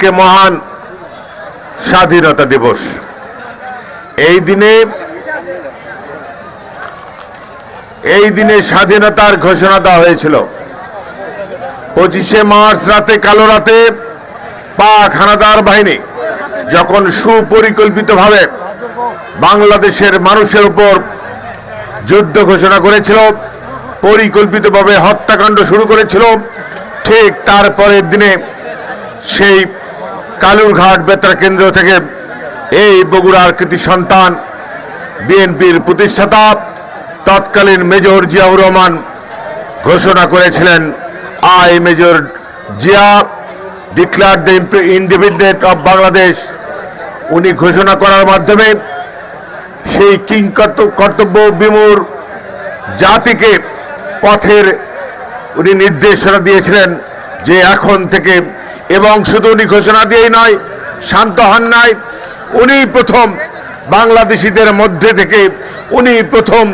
কে মহান স্বাধীনতা দিবস। এই দিনে এই দিনে স্বাধীনতার ঘোষণা দেওয়া হয়েছিল। পঁচিশে মার্চ রাতে, কালো রাতে পাক হানাদার বাহিনী যখন সুপরিকল্পিতভাবে বাংলাদেশের মানুষের উপর যুদ্ধ ঘোষণা করেছিল, পরিকল্পিতভাবে হত্যাকাণ্ড শুরু করেছিল, ঠিক তারপরের দিনে সেই কালুরঘাট বেতার কেন্দ্র থেকে এই বগুড়ার কৃতি সন্তান বিএনপির প্রতিষ্ঠাতা তৎকালীন মেজর জিয়াউর রহমান ঘোষণা করেছিলেন, I major Zia declare the independent of Bangladesh উনি ঘোষণা করার মাধ্যমে সেই কিং কর্তব্য বিমূর জাতিকে পথের উনি নির্দেশনা দিয়েছিলেন যে এখন থেকে এবং শুধু উনি ঘোষণা দিয়েই নয়, শান্ত হন নাই। উনি প্রথম বাংলাদেশিদের মধ্যে থেকে, উনি প্রথম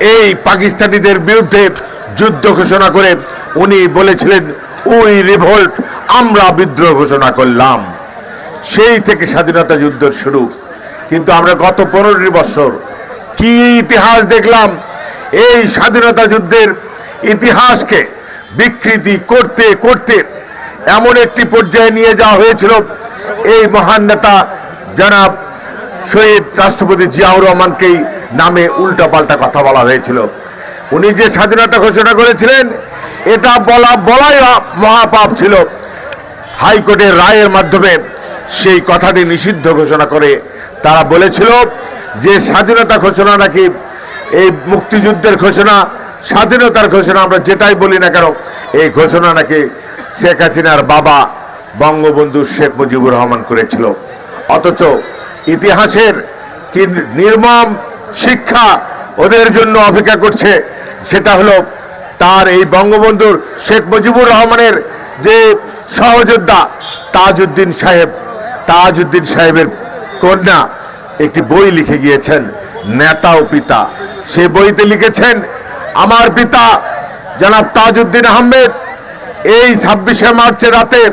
এই পাকিস্তানিদের বিরুদ্ধে যুদ্ধ ঘোষণা করে উনি বলেছিলেন, উই রিভোল্ট, আমরা বিদ্রোহ ঘোষণা করলাম। সেই থেকে স্বাধীনতা যুদ্ধ শুরু। কিন্তু আমরা গত পনেরোটি বছর কি ইতিহাস দেখলাম? এই স্বাধীনতা যুদ্ধের ইতিহাসকে বিকৃতি করতে করতে এমন একটি পর্যায়ে নিয়ে যাওয়া হয়েছিল। এই মহান নেতা জনাব শহীদ রাষ্ট্রপতি জিয়াউর রহমানকেই নামে উল্টাপাল্টা কথা বলা হয়েছিল। উনি যে স্বাধীনতা ঘোষণা করেছিলেন, এটা বলা, বলাই মহাপাপ ছিল। হাইকোর্টের রায়ের মাধ্যমে সেই কথাটি নিষিদ্ধ ঘোষণা করে তারা বলেছিল যে স্বাধীনতা ঘোষণা নাকি এই মুক্তিযুদ্ধের ঘোষণা, স্বাধীনতার ঘোষণা, আমরা যেটাই বলি না কেন, এই ঘোষণা নাকি শেখ হাসিনার বাবা বঙ্গবন্ধু শেখ মুজিবুর রহমান করেছিল। অথচ ইতিহাসের কি নির্মম শিক্ষা ওদের জন্য অপেক্ষা করছে, সেটা হলো তার এই বঙ্গবন্ধুর শেখ মুজিবুর রহমানের যে সহযোদ্ধা তাজউদ্দিন সাহেব, তাজউদ্দিন সাহেবের কন্যা একটি বই লিখে গিয়েছেন, নেতা ও পিতা। সে বইতে লিখেছেন, আমার পিতা জনাব তাজউদ্দিন আহমেদ এই ছাব্বিশে মার্চের রাতে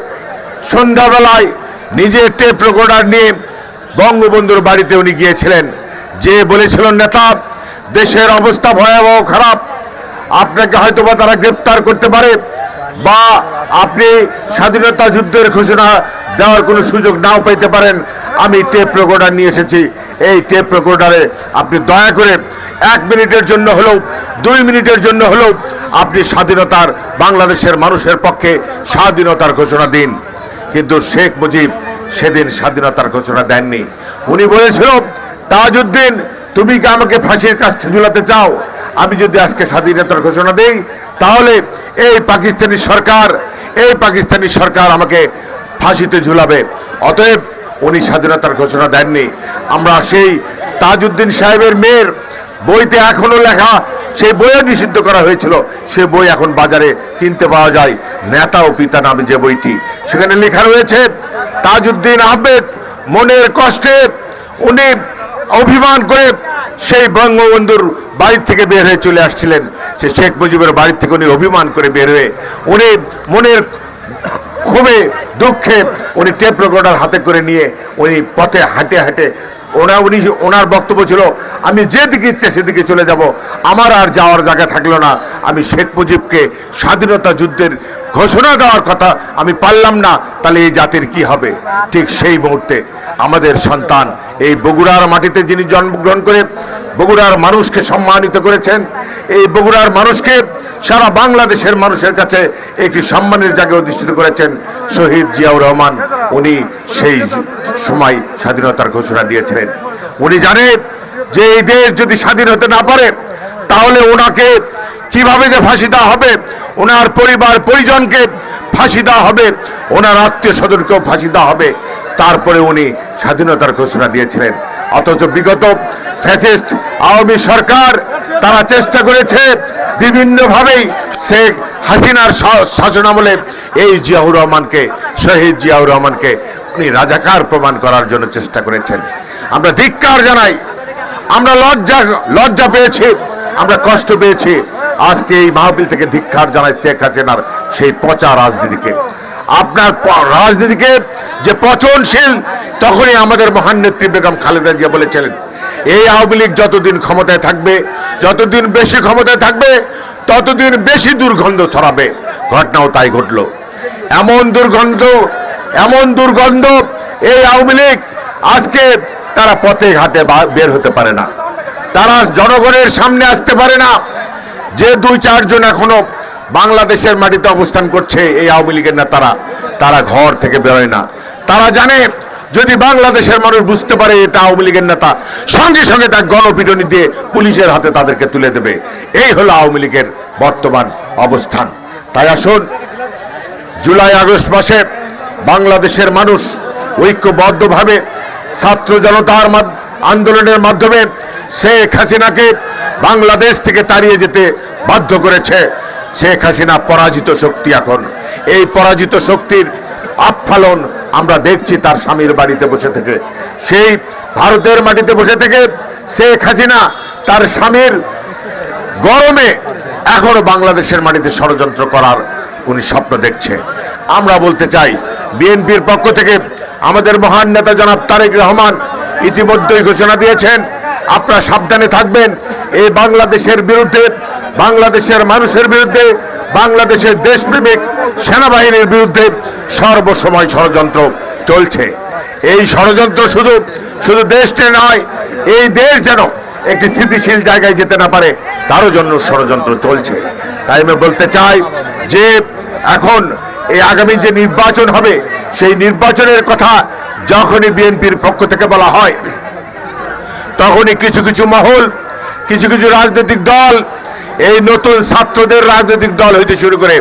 সন্ধ্যাবেলায় নিজের টেপ রেকর্ডার নিয়ে বঙ্গবন্ধুর বাড়িতে উনি গিয়েছিলেন। যে বলেছিলেন, নেতা, দেশের অবস্থা ভয়াবহ, খারাপ। আপনাকে হয়তোবা তারা গ্রেপ্তার করতে পারে বা আপনি স্বাধীনতা যুদ্ধের ঘোষণা দেওয়ার কোনো সুযোগ নাও পাইতে পারেন। আমি টেপ রেকর্ডার নিয়ে এসেছি। এই টেপ রেকর্ডারে আপনি দয়া করে এক মিনিটের জন্য হলেও, দুই মিনিটের জন্য হলেও আপনি স্বাধীনতার, বাংলাদেশের মানুষের পক্ষে স্বাধীনতার ঘোষণা দিন। কিন্তু শেখ মুজিব সেদিন স্বাধীনতার ঘোষণা দেননি। উনি বলেছিল, তাজউদ্দিন, তুমি কি আমাকে ফাঁসির কাছে ঝুলাতে চাও? আমি যদি আজকে স্বাধীনতার ঘোষণা দেই, তাহলে এই পাকিস্তানি সরকার এই পাকিস্তানি সরকার আমাকে ফাঁসিতে ঝুলাবে। অতএব উনি স্বাধীনতার ঘোষণা দেননি। আমরা সেই তাজউদ্দিন সাহেবের মেয়ের বইতে এখনও লেখা সেই বইও নিষিদ্ধ করা হয়েছিল। সে বই এখন বাজারে কিনতে পাওয়া যায়। নেতা ও পিতা নামে যে বইটি। সেখানে লেখা রয়েছে, তাজউদ্দিন আহমেদ মনের কষ্টে উনি অভিমান করে সেই বঙ্গবন্ধুর বাড়ি থেকে বের হয়ে চলে আসছিলেন। সে শেখ মুজিবের বাড়ির থেকে উনি অভিমান করে বের হয়ে উনি মনের খুবই দুঃখে উনি টেপ রেকর্ডার হাতে করে নিয়ে উনি পথে হাঁটে হাঁটে ওনা, উনি ওনার বক্তব্য ছিল, আমি যেদিকে ইচ্ছে সেদিকে চলে যাব, আমার আর যাওয়ার জায়গা থাকল না। আমি শেখ মুজিবকে স্বাধীনতা যুদ্ধের ঘোষণা দেওয়ার কথা আমি পারলাম না, তাহলে এই জাতির কি হবে? ঠিক সেই মুহূর্তে আমাদের সন্তান এই বগুড়ার মাটিতে যিনি জন্মগ্রহণ করে বগুড়ার মানুষকে সম্মানিত করেছেন, এই বগুড়ার মানুষকে সারা বাংলাদেশের মানুষের কাছে একটি সম্মানের জায়গায় অধিষ্ঠিত করেছেন শহীদ জিয়াউর রহমান। উনি সেই সময় স্বাধীনতার ঘোষণা দিয়েছিলেন। উনি জানে যে এই দেশ যদি স্বাধীন হতে না পারে, তাহলে ওনাকে কীভাবে যে ফাঁসি দেওয়া হবে, ওনার পরিবার পরিজনকে ফাঁসি দেওয়া হবে, ওনার আত্মীয় স্বজনকেও ফাঁসি দেওয়া হবে। তারপরে উনি স্বাধীনতার ঘোষণা দিয়েছিলেন। অথচ বিগত ফ্যাসিস্ট আওয়ামী সরকার তারা চেষ্টা করেছে বিভিন্নভাবেই শেখ হাসিনার শাসনামলে এই জিয়াউর রহমানকে, শহীদ জিয়াউর রহমানকে উনি রাজাকার প্রমাণ করার জন্য চেষ্টা করেছেন। আমরা ধিক্কার জানাই, আমরা লজ্জা লজ্জা পেয়েছি, আমরা কষ্ট পেয়েছি আজকে এই মাহফিল থেকে ধিক্ষার জানাই শেখ হাসিনার সেই পচা রাজনীতিকে। আপনার রাজনীতিকে যে পচনশীল, তখনই আমাদের মহান নেত্রী বেগম খালেদা জিয়া বলেছিলেন, এই আওয়ামী লীগ যতদিন ক্ষমতায় থাকবে, যতদিন বেশি ক্ষমতায় থাকবে, ততদিন বেশি দুর্গন্ধ ছড়াবে। ঘটনাও তাই ঘটলো। এমন দুর্গন্ধ এমন দুর্গন্ধ এই আওয়ামী লীগ আজকে তারা পথে ঘাটে বের হতে পারে না। তারা জনগণের সামনে আসতে পারে না। যে দুই চারজন এখনও বাংলাদেশের মাটিতে অবস্থান করছে, এই আওয়ামী লীগের নেতারা, তারা ঘর থেকে বেরোয় না। তারা জানে, যদি বাংলাদেশের মানুষ বুঝতে পারে এটা আওয়ামী লীগের নেতা, সঙ্গে সঙ্গে তার গণপিটনি দিয়ে পুলিশের হাতে তাদেরকে তুলে দেবে। এই হলো আওয়ামী লীগের বর্তমান অবস্থান। তাই আসুন, জুলাই আগস্ট মাসে বাংলাদেশের মানুষ ঐক্যবদ্ধভাবে ছাত্র জনতার আন্দোলনের মাধ্যমে শেখ হাসিনাকে বাংলাদেশ থেকে তাড়িয়ে যেতে বাধ্য করেছে শেখ হাসিনা পরাজিত শক্তি এখন। এই পরাজিত শক্তির আফালন আমরা দেখছি তার স্বামীর বাড়িতে বসে থেকে। সেই ভারতের মাটিতে বসে থেকে শেখ হাসিনা তার স্বামীর গরমে এখনও বাংলাদেশের মাটিতে ষড়যন্ত্র করার উনি স্বপ্ন দেখছে। আমরা বলতে চাই, বিএনপির পক্ষ থেকে আমাদের মহান নেতা জনাব তারেক রহমান ইতিমধ্যেই ঘোষণা দিয়েছেন, আপনারা সাবধানে থাকবেন, এই বাংলাদেশের বিরুদ্ধে বাংলাদেশের মানুষের বিরুদ্ধে, বাংলাদেশের দেশপ্রেমিক সেনাবাহিনীর বিরুদ্ধে সর্বসময় ষড়যন্ত্র চলছে। এই ষড়যন্ত্র শুধু শুধু দেশটি নয়, এই দেশ যেন একটি স্থিতিশীল জায়গায় যেতে না পারে, তারও জন্য ষড়যন্ত্র চলছে। তাই আমি বলতে চাই যে, এখন এই আগামী যে নির্বাচন হবে, সেই নির্বাচনের কথা যখনই বিএনপির পক্ষ থেকে বলা হয়, তখনই কিছু কিছু মহল, কিছু কিছু রাজনৈতিক দল এই নতুন ছাত্রদের রাজনৈতিক দল হইতে শুরু করে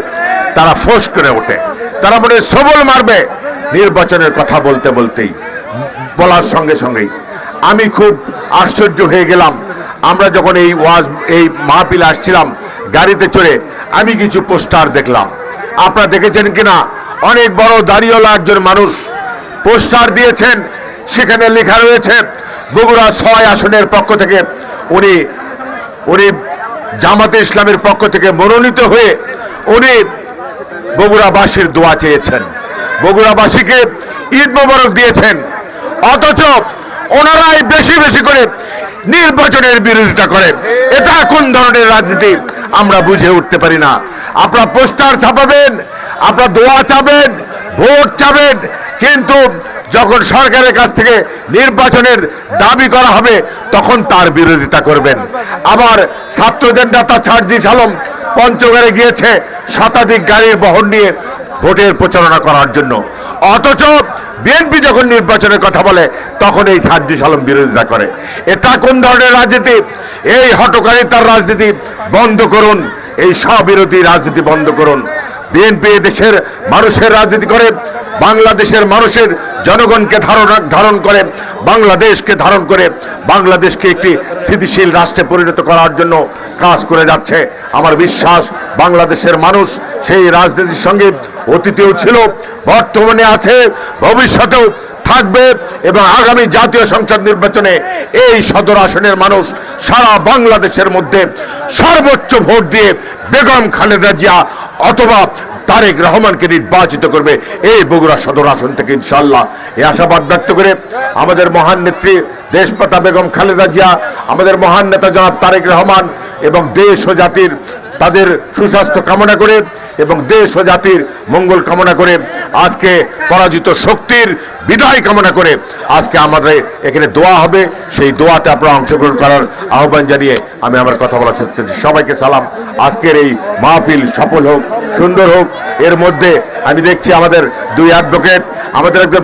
তারা ফোঁস করে ওঠে। তারা মনে সবল মারবে। নির্বাচনের কথা বলতে বলতেই, বলার সঙ্গে সঙ্গেই। আমি খুব আশ্চর্য হয়ে গেলাম। আমরা যখন এই ওয়াজ, এই মাহফিল আসছিলাম গাড়িতে চড়ে, আমি কিছু পোস্টার দেখলাম। আপনারা দেখেছেন কিনা? অনেক বড় দাঁড়িয়েওয়ালা একজন মানুষ পোস্টার দিয়েছেন। সেখানে লেখা রয়েছে, বগুড়া ছয় আসনের পক্ষ থেকে। উনি উনি জামাতে ইসলামের পক্ষ থেকে মনোনীত হয়ে উনি বগুড়াবাসীর দোয়া চেয়েছেন। বগুড়াবাসীকে ঈদ মোবারক দিয়েছেন। অথচ ওনারাই বেশি বেশি করে নির্বাচনের বিরোধিতা করে। এটা কোন ধরনের রাজনীতি আমরা বুঝে উঠতে পারি না। আপনারা পোস্টার ছাপাবেন, আপনারা দোয়া চাবেন, ভোট চাবেন কিন্তু যখন সরকারের কাছ থেকে নির্বাচনের দাবি করা হবে, তখন তার বিরোধিতা করবেন। আবার ছাত্রদের নেতা ছাড়জি আলম পঞ্চগড়ে গিয়েছে শতাধিক গাড়ির বহন নিয়ে ভোটের প্রচারণা করার জন্য। অথচ বিএনপি যখন নির্বাচনের কথা বলে, তখন এই সাজ্জি আলম বিরোধিতা করে। এটা কোন ধরনের রাজনীতি? এই হটকারিতার রাজনীতি বন্ধ করুন, এই স্ববিরোধী রাজনীতি বন্ধ করুন। বিএনপি দেশের মানুষের রাজনীতি করে, বাংলাদেশের মানুষের জনগণকে ধারণা, ধারণ করে, বাংলাদেশকে ধারণ করে, বাংলাদেশকে একটি স্থিতিশীল রাষ্ট্রে পরিণত করার জন্য কাজ করে যাচ্ছে। আমার বিশ্বাস, বাংলাদেশের মানুষ সেই রাজনীতির সঙ্গে অতীতেও ছিল, বর্তমানে আছে, ভবিষ্যতেও থাকবে এবং আগামী জাতীয় সংসদ নির্বাচনে এই সদর আসনের মানুষ সারা বাংলাদেশের মধ্যে সর্বোচ্চ ভোট দিয়ে বেগম খালেদা জিয়া অথবা তারেক রহমানকে নির্বাচিত করবে এই বগুড়া সদর আসন থেকে ইনশাল্লাহ এই আশাবাদ ব্যক্ত করে আমাদের মহান নেত্রী দেশপাতা বেগম খালেদা জিয়া, আমাদের মহান নেতা জনাব তারেক রহমান এবং দেশ ও জাতির তাদের সুস্বাস্থ্য কামনা করে এবং দেশ ও জাতির মঙ্গল কামনা করে আজকে পরাজিত শক্তির বিদায় কামনা করে আজকে আমাদের এখানে দোয়া হবে। সেই দোয়াতে আপনারা অংশগ্রহণ করার আহ্বান জানিয়ে আমি আমার কথা বলা শেষ করছি। সবাইকে সালাম। আজকের এই মাহফিল সফল হোক, সুন্দর হোক। এর মধ্যে আমি দেখছি আমাদের দুই অ্যাডভোকেট আমাদের একজন